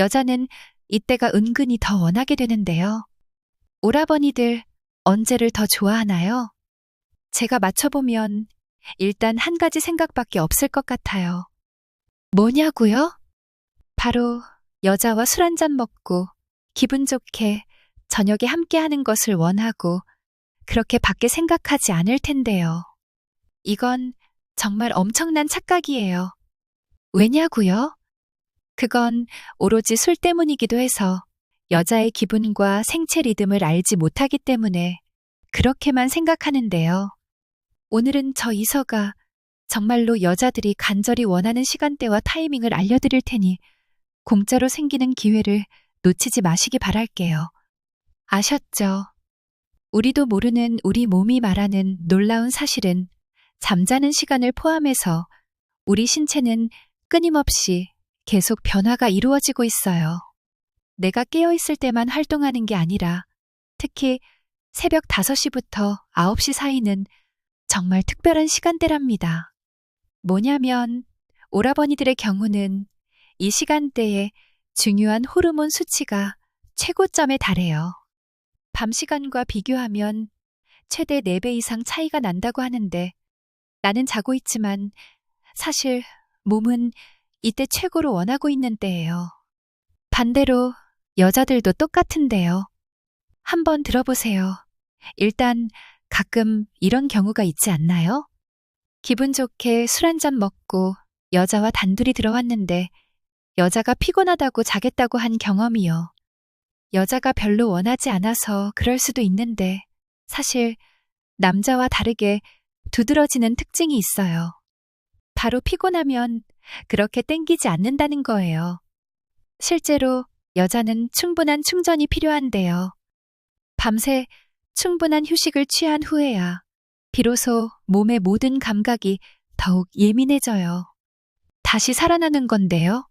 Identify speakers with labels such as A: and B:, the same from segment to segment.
A: 여자는 이때가 은근히 더 원하게 되는데요. 오라버니들 언제를 더 좋아하나요? 제가 맞춰보면 일단 한 가지 생각밖에 없을 것 같아요. 뭐냐고요? 바로 여자와 술 한 잔 먹고 기분 좋게 저녁에 함께 하는 것을 원하고 그렇게 밖에 생각하지 않을 텐데요. 이건 정말 엄청난 착각이에요. 왜냐고요? 그건 오로지 술 때문이기도 해서 여자의 기분과 생체 리듬을 알지 못하기 때문에 그렇게만 생각하는데요. 오늘은 저 이서가 정말로 여자들이 간절히 원하는 시간대와 타이밍을 알려드릴 테니 공짜로 생기는 기회를 놓치지 마시기 바랄게요. 아셨죠? 우리도 모르는 우리 몸이 말하는 놀라운 사실은 잠자는 시간을 포함해서 우리 신체는 끊임없이 계속 변화가 이루어지고 있어요. 내가 깨어있을 때만 활동하는 게 아니라 특히 새벽 5시부터 9시 사이는 정말 특별한 시간대랍니다. 뭐냐면 오라버니들의 경우는 이 시간대에 중요한 호르몬 수치가 최고점에 달해요. 밤 시간과 비교하면 최대 4배 이상 차이가 난다고 하는데 나는 자고 있지만 사실 몸은 이때 최고로 원하고 있는 때예요. 반대로 여자들도 똑같은데요. 한번 들어보세요. 일단 가끔 이런 경우가 있지 않나요? 기분 좋게 술 한 잔 먹고 여자와 단둘이 들어왔는데 여자가 피곤하다고 자겠다고 한 경험이요. 여자가 별로 원하지 않아서 그럴 수도 있는데 사실 남자와 다르게 두드러지는 특징이 있어요. 바로 피곤하면 그렇게 땡기지 않는다는 거예요. 실제로 여자는 충분한 충전이 필요한데요. 밤새 충분한 휴식을 취한 후에야 비로소 몸의 모든 감각이 더욱 예민해져요. 다시 살아나는 건데요.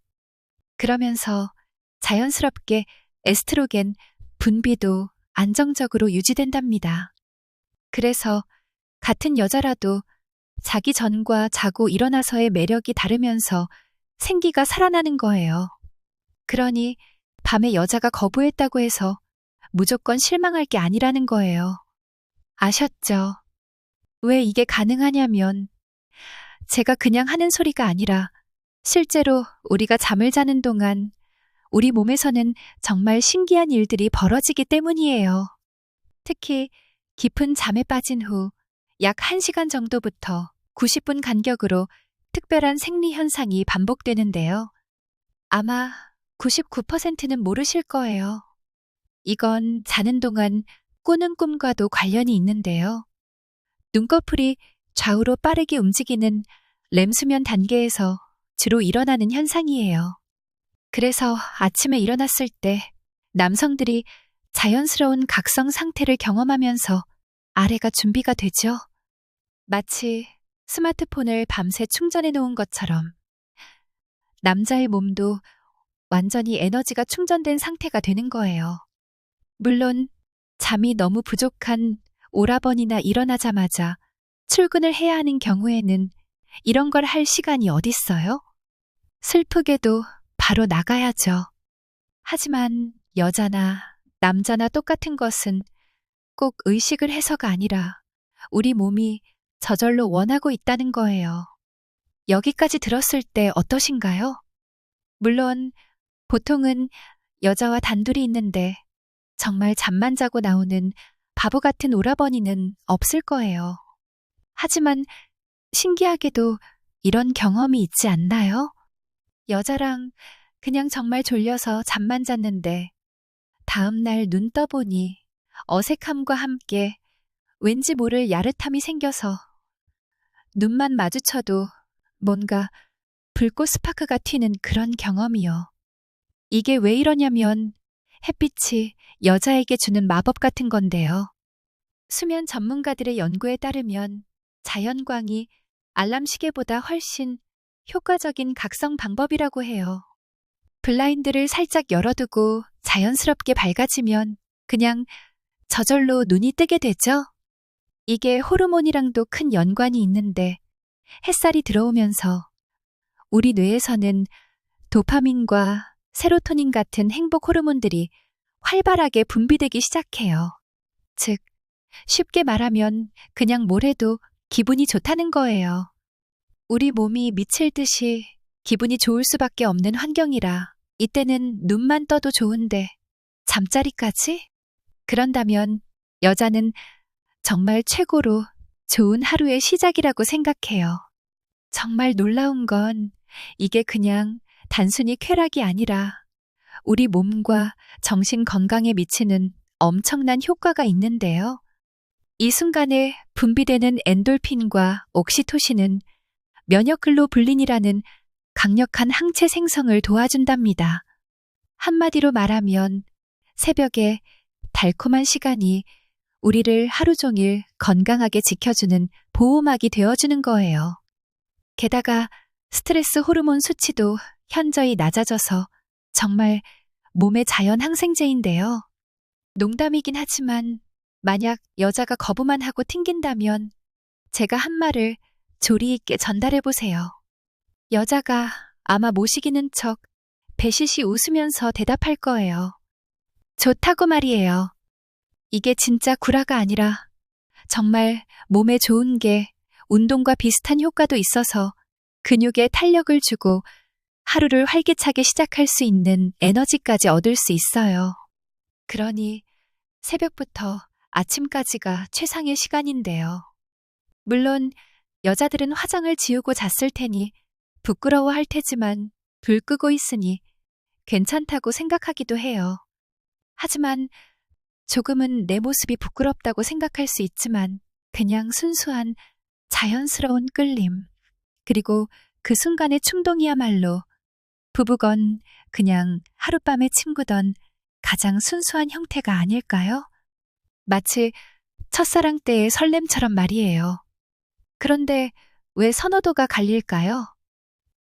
A: 그러면서 자연스럽게 에스트로겐 분비도 안정적으로 유지된답니다. 그래서 같은 여자라도 자기 전과 자고 일어나서의 매력이 다르면서 생기가 살아나는 거예요. 그러니 밤에 여자가 거부했다고 해서 무조건 실망할 게 아니라는 거예요. 아셨죠? 왜 이게 가능하냐면 제가 그냥 하는 소리가 아니라 실제로 우리가 잠을 자는 동안 우리 몸에서는 정말 신기한 일들이 벌어지기 때문이에요. 특히 깊은 잠에 빠진 후 약 1시간 정도부터 90분 간격으로 특별한 생리 현상이 반복되는데요. 아마 99%는 모르실 거예요. 이건 자는 동안 꾸는 꿈과도 관련이 있는데요. 눈꺼풀이 좌우로 빠르게 움직이는 렘 수면 단계에서 주로 일어나는 현상이에요. 그래서 아침에 일어났을 때 남성들이 자연스러운 각성 상태를 경험하면서 아래가 준비가 되죠. 마치 스마트폰을 밤새 충전해 놓은 것처럼 남자의 몸도 완전히 에너지가 충전된 상태가 되는 거예요. 물론 잠이 너무 부족한 오라버니나 일어나자마자 출근을 해야 하는 경우에는 이런 걸 할 시간이 어딨어요? 슬프게도 바로 나가야죠. 하지만 여자나 남자나 똑같은 것은 꼭 의식을 해서가 아니라 우리 몸이 저절로 원하고 있다는 거예요. 여기까지 들었을 때 어떠신가요? 물론 보통은 여자와 단둘이 있는데 정말 잠만 자고 나오는 바보 같은 오라버니는 없을 거예요. 하지만 신기하게도 이런 경험이 있지 않나요? 여자랑 그냥 정말 졸려서 잠만 잤는데 다음날 눈 떠보니 어색함과 함께 왠지 모를 야릇함이 생겨서 눈만 마주쳐도 뭔가 불꽃 스파크가 튀는 그런 경험이요. 이게 왜 이러냐면 햇빛이 여자에게 주는 마법 같은 건데요. 수면 전문가들의 연구에 따르면 자연광이 알람 시계보다 훨씬 효과적인 각성 방법이라고 해요. 블라인드를 살짝 열어두고 자연스럽게 밝아지면 그냥 저절로 눈이 뜨게 되죠? 이게 호르몬이랑도 큰 연관이 있는데 햇살이 들어오면서 우리 뇌에서는 도파민과 세로토닌 같은 행복 호르몬들이 활발하게 분비되기 시작해요. 즉, 쉽게 말하면 그냥 뭘 해도 기분이 좋다는 거예요. 우리 몸이 미칠 듯이 기분이 좋을 수밖에 없는 환경이라 이때는 눈만 떠도 좋은데 잠자리까지? 그런다면 여자는 정말 최고로 좋은 하루의 시작이라고 생각해요. 정말 놀라운 건 이게 그냥 단순히 쾌락이 아니라 우리 몸과 정신 건강에 미치는 엄청난 효과가 있는데요. 이 순간에 분비되는 엔돌핀과 옥시토신은 면역글로불린이라는 강력한 항체 생성을 도와준답니다. 한마디로 말하면 새벽에 달콤한 시간이 우리를 하루 종일 건강하게 지켜주는 보호막이 되어주는 거예요. 게다가 스트레스 호르몬 수치도 현저히 낮아져서 정말 몸의 자연 항생제인데요. 농담이긴 하지만 만약 여자가 거부만 하고 튕긴다면 제가 한 말을 조리 있게 전달해 보세요. 여자가 아마 모시기는 척 배시시 웃으면서 대답할 거예요. 좋다고 말이에요. 이게 진짜 구라가 아니라 정말 몸에 좋은 게 운동과 비슷한 효과도 있어서 근육에 탄력을 주고 하루를 활기차게 시작할 수 있는 에너지까지 얻을 수 있어요. 그러니 새벽부터 아침까지가 최상의 시간인데요. 물론 여자들은 화장을 지우고 잤을 테니 부끄러워 할 테지만 불 끄고 있으니 괜찮다고 생각하기도 해요. 하지만 조금은 내 모습이 부끄럽다고 생각할 수 있지만 그냥 순수한 자연스러운 끌림. 그리고 그 순간의 충동이야말로 부부건 그냥 하룻밤에 친구던 가장 순수한 형태가 아닐까요? 마치 첫사랑 때의 설렘처럼 말이에요. 그런데 왜 선호도가 갈릴까요?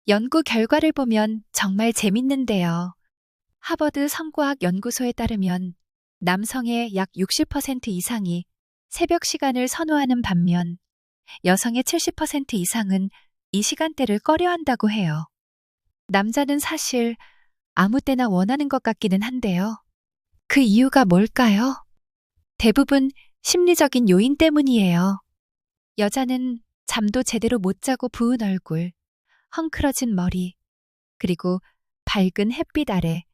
A: 연구 결과를 보면 정말 재밌는데요. 하버드 성과학 연구소에 따르면 남성의 약 60% 이상이 새벽 시간을 선호하는 반면 여성의 70% 이상은 이 시간대를 꺼려한다고 해요. 남자는 사실 아무 때나 원하는 것 같기는 한데요. 그 이유가 뭘까요? 대부분 심리적인 요인 때문이에요. 여자는 잠도 제대로 못 자고 부은 얼굴, 헝클어진 머리, 그리고 밝은 햇빛 아래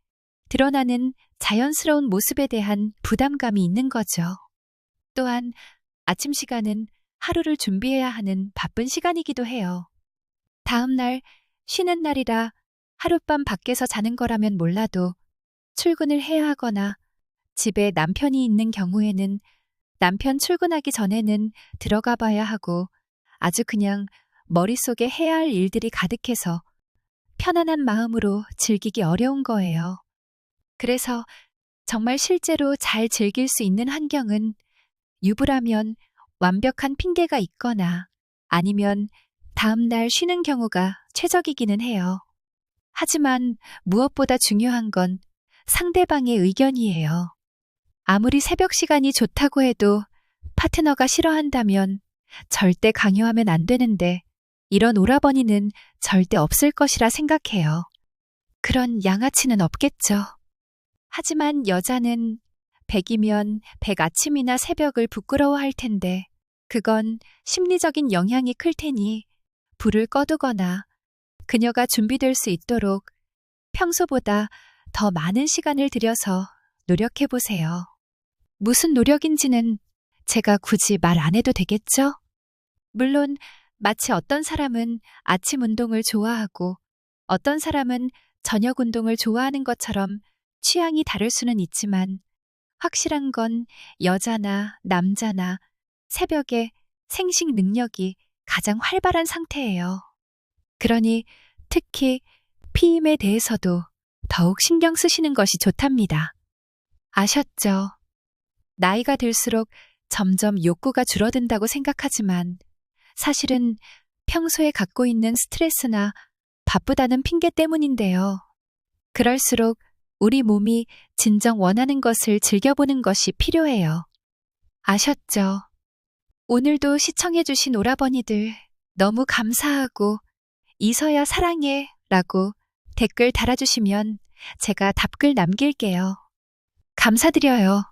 A: 드러나는 자연스러운 모습에 대한 부담감이 있는 거죠. 또한 아침 시간은 하루를 준비해야 하는 바쁜 시간이기도 해요. 다음 날 쉬는 날이라 하룻밤 밖에서 자는 거라면 몰라도 출근을 해야 하거나 집에 남편이 있는 경우에는 남편 출근하기 전에는 들어가 봐야 하고 아주 그냥 머릿속에 해야 할 일들이 가득해서 편안한 마음으로 즐기기 어려운 거예요. 그래서 정말 실제로 잘 즐길 수 있는 환경은 유부라면 완벽한 핑계가 있거나 아니면 다음날 쉬는 경우가 최적이기는 해요. 하지만 무엇보다 중요한 건 상대방의 의견이에요. 아무리 새벽 시간이 좋다고 해도 파트너가 싫어한다면 절대 강요하면 안 되는데 이런 오라버니는 절대 없을 것이라 생각해요. 그런 양아치는 없겠죠. 하지만 여자는 백이면 백 아침이나 새벽을 부끄러워할 텐데 그건 심리적인 영향이 클 테니 불을 꺼두거나 그녀가 준비될 수 있도록 평소보다 더 많은 시간을 들여서 노력해 보세요. 무슨 노력인지는 제가 굳이 말 안 해도 되겠죠? 물론 마치 어떤 사람은 아침 운동을 좋아하고 어떤 사람은 저녁 운동을 좋아하는 것처럼 취향이 다를 수는 있지만 확실한 건 여자나 남자나 새벽에 생식 능력이 가장 활발한 상태예요. 그러니 특히 피임에 대해서도 더욱 신경 쓰시는 것이 좋답니다. 아셨죠? 나이가 들수록 점점 욕구가 줄어든다고 생각하지만 사실은 평소에 갖고 있는 스트레스나 바쁘다는 핑계 때문인데요. 그럴수록 우리 몸이 진정 원하는 것을 즐겨보는 것이 필요해요. 아셨죠? 오늘도 시청해주신 오라버니들 너무 감사하고 이서야 사랑해 라고 댓글 달아주시면 제가 답글 남길게요. 감사드려요.